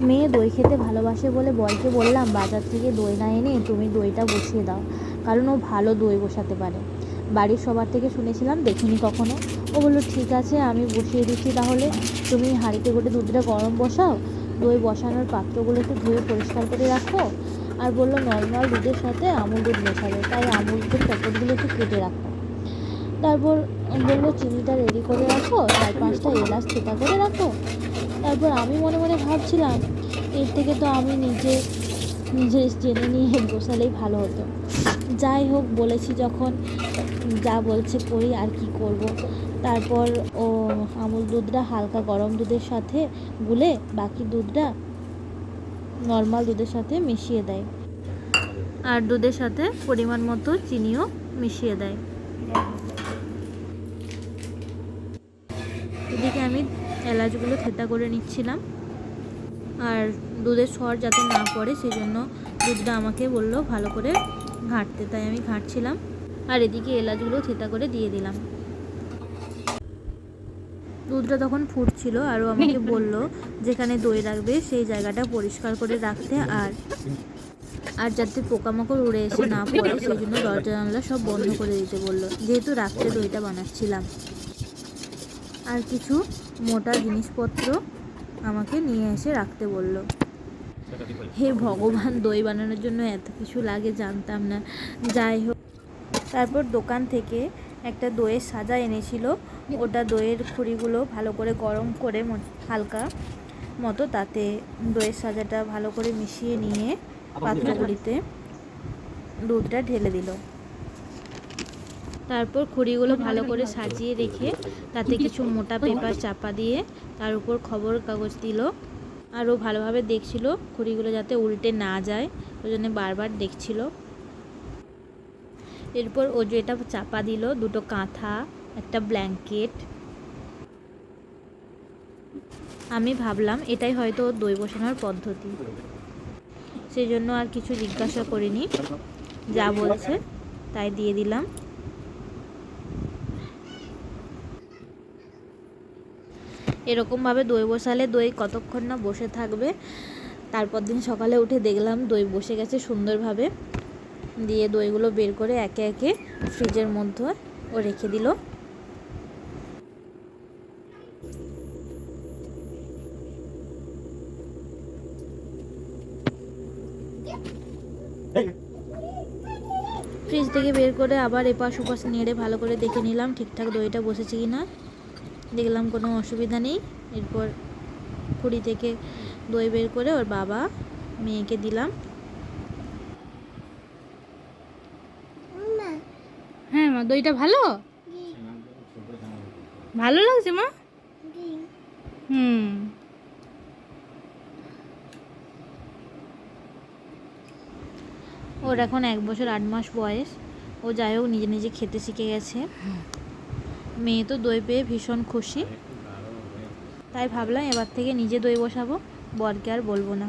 মেয়ে দই খেতে ভালোবাসে বলে বরকে বললাম, বাজার থেকে দই না এনে তুমি দইটা বসিয়ে দাও, কারণ ও ভালো দই বসাতে পারে। বাড়ির সবার থেকে শুনেছিলাম, দেখিনি কখনো। ও বলল, ঠিক আছে, আমি বসিয়ে দিচ্ছি তাহলে। তুমি হাঁড়িতে করে দুধটা গরম বসাও, দই বসানোর পাত্রগুলো একটু ধুয়ে পরিষ্কার করে রাখো। আর বলল নর্মাল দুধের সাথে আমুল দুধ মেশাবে তাই আমুল দুধের প্যাকেটগুলো একটু কেটে রাখো। তারপর বলল, চিনিটা রেডি করে রাখো, চার পাঁচটা এলাচ থেতা করে রাখো। তারপর আমি মনে মনে ভাবছিলাম, এর থেকে তো আমি নিজে নিজে জেনে নিয়ে বসালেই ভালো হতো। যাই হোক, বলেছি যখন যা বলছে করি, আর কি করব। তারপর ও আমুল দুধটা হালকা গরম দুধের সাথে গুলে বাকি দুধটা নর্মাল দুধের সাথে মিশিয়ে দেয়। আর দুধের সাথে পরিমাণ মতো চিনিও মিশিয়ে দেয়। এদিকে আমি এলাচগুলো থেতা করে নিচ্ছিলাম। আর দুধের সর যাতে না পড়ে সেই জন্য দুধটা আমাকে বলল ভালো করে ঘাঁটতে। তাই আমি ঘাঁটছিলাম। আর এদিকে এলাচগুলো থেতা করে দিয়ে দিলাম। দুধটা তখন ফুটছিল আরও আমাকে বলল যেখানে দই রাখবে, সেই জায়গাটা পরিষ্কার করে রাখতে। আর আর যাতে পোকামাকড় উড়ে এসে না পড়ে, সেই জন্য দরজা জানলা সব বন্ধ করে দিতে বলল। যেহেতু রাত্রে দইটা বানাচ্ছিলাম। আর কিছু মোটা জিনিসপত্র আমাকে নিয়ে এসে রাখতে বলল। হে ভগবান, দই বানানোর জন্য এত কিছু লাগে জানতাম না। যাই হোক, তারপর দোকান থেকে একটা দইয়ের সাজা এনেছিল। ওটা দইয়ের খুঁড়িগুলো ভালো করে গরম করে হালকা মতো তাতে দইয়ের সাজাটা ভালো করে মিশিয়ে নিয়ে পাত্রগুলিতে দুধটা ঢেলে দিল। তারপর খুঁড়িগুলো ভালো করে সাজিয়ে রেখে তাতে কিছু মোটা পেপার চাপা দিয়ে তার উপর খবর কাগজ দিল। আরও ভালোভাবে দেখছিল খুঁড়িগুলো যাতে উল্টে না যায়, ওই জন্য বারবার দেখছিল। এরপর ও যেটা চাপা দিল, দুটো কাঁথা, একটা ব্ল্যাঙ্কেট। আমি ভাবলাম এটাই হয়তো ওর দই বসানোর পদ্ধতি। সেই জন্য আর কিছু জিজ্ঞাসা করিনি। যা বলছে তাই দিয়ে দিলাম। এরকমভাবে দই বসালে দই কতক্ষণ না বসে থাকবে, তারপর দিন সকালে উঠে দেখলাম দই বসে গেছে সুন্দরভাবে। দিয়ে দইগুলো বের করে একে একে ফ্রিজের মধ্যে ও রেখে দিল। ফ্রিজ থেকে বের করে আবার এপাশ ওপাশ নেড়ে ভালো করে দেখে নিলাম ঠিকঠাক দইটা বসেছে কি না দেখলাম কোনো অসুবিধা নেই। এরপর কুড়ি থেকে দই বের করে ওর বাবা মেয়েকে দিলাম। হ্যাঁ মা দইটা ভালো? ভালো লাগছে মা? হুম। ওর এখন এক বছর আট মাস বয়স। ও যাই হোক নিজে নিজে খেতে শিখে গেছে। মেয়ে তো দই পেয়ে ভীষণ খুশি। তাই ভাবলাম এবার থেকে নিজে দই বসাবো, বরকে আর বলব না।